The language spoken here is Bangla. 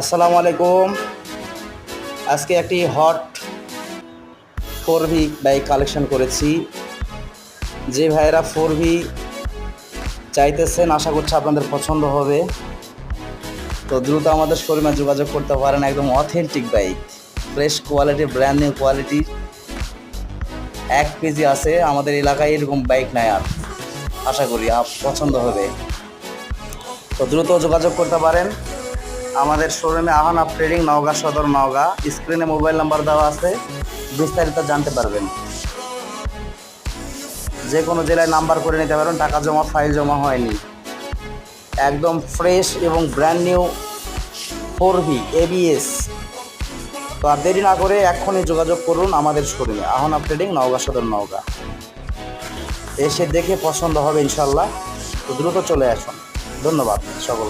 আসসালামু আলাইকুম। আজকে একটি hot four V bike collection করেছি। যে ভাইয়েরা ফোর ভি চাইতেছেন, আশা করছি আপনাদের পছন্দ হবে। তো দ্রুত আমাদের শোরুমে যোগাযোগ করতে পারেন, একদম authentic bike fresh quality brand new quality এক কেজি আছে, আমাদের এলাকায় এরকম বাইক নাই আর। আশা করি পছন্দ হবে। তো দ্রুত যোগাযোগ করতে পারেন। আমাদের শোরুমে আহান ট্রেডিং নওগাঁ সদর নওগাঁ। স্ক্রিনে মোবাইল নাম্বার দেওয়া আছে, বিস্তারিত জানতে পারবেন। যে কোনো জেলায় নাম্বার করে নিতে পারেন, টাকা জমা ফাইল জমা হয়নি। একদম ফ্রেশ এবং brand new four V ABS তো আর দেরি না করে এক্ষুনি যোগাযোগ করুন আমাদের শোরুমে আহন ট্রেডিং নওগাঁ সদর নওগাঁ। এসে দেখে পছন্দ হবে ইনশাল্লাহ তো দ্রুত চলে আসুন। ধন্যবাদ সকল